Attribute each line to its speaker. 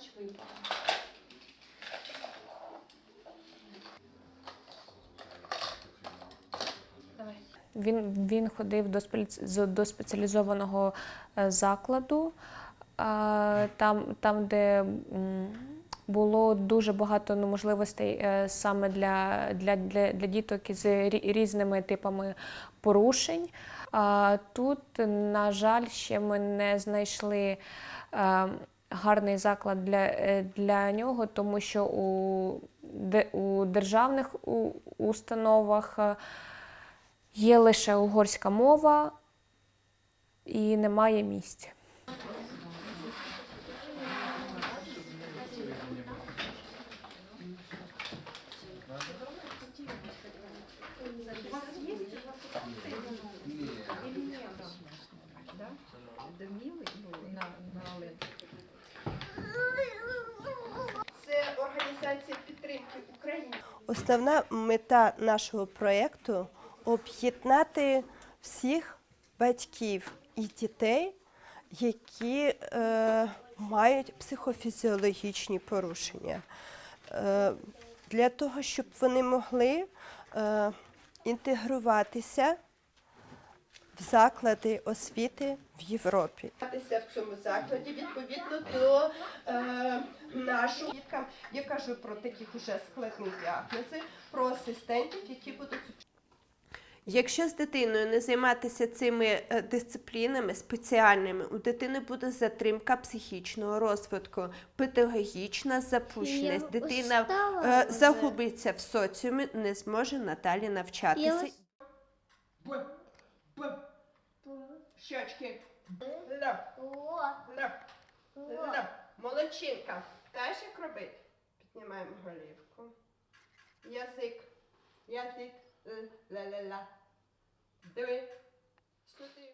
Speaker 1: Перемикач випав. Він він ходив до до спеціалізованого е, закладу, там, там де було дуже багато ну, можливостей е, саме для для, для, для діток із різними типами порушень. Тут, на жаль, ще ми не знайшли. Ем, гарний заклад для, е, для нього, тому що у, у державних установах е, є лише угорська мова і немає місць.
Speaker 2: Це організація підтримки України.
Speaker 3: Основна мета нашого проєкту об'єднати всіх батьків і дітей, які е, мають психофізіологічні порушення, е, для того, щоб вони могли е, інтегруватися в заклади освіти в Європі.
Speaker 2: В цьому закладі відповідно до е, нашого діткам. Я кажу про таких уже складні діагнози, про асистентів, які будуть
Speaker 3: Якщо з дитиною не займатися цими е, дисциплінами спеціальними, у дитини буде затримка психічного розвитку, педагогічна запущеність.
Speaker 4: Я
Speaker 3: Дитина
Speaker 4: устала
Speaker 3: е,
Speaker 4: вже.
Speaker 3: загубиться в соціумі, не зможе надалі навчатися.
Speaker 4: ус-
Speaker 2: Б, Б, щочки. Л, Молочинка. Теж як робити? Піднімаємо голівку. Язик. Язик. Е, ла-ла-ла. Диви. Сюди.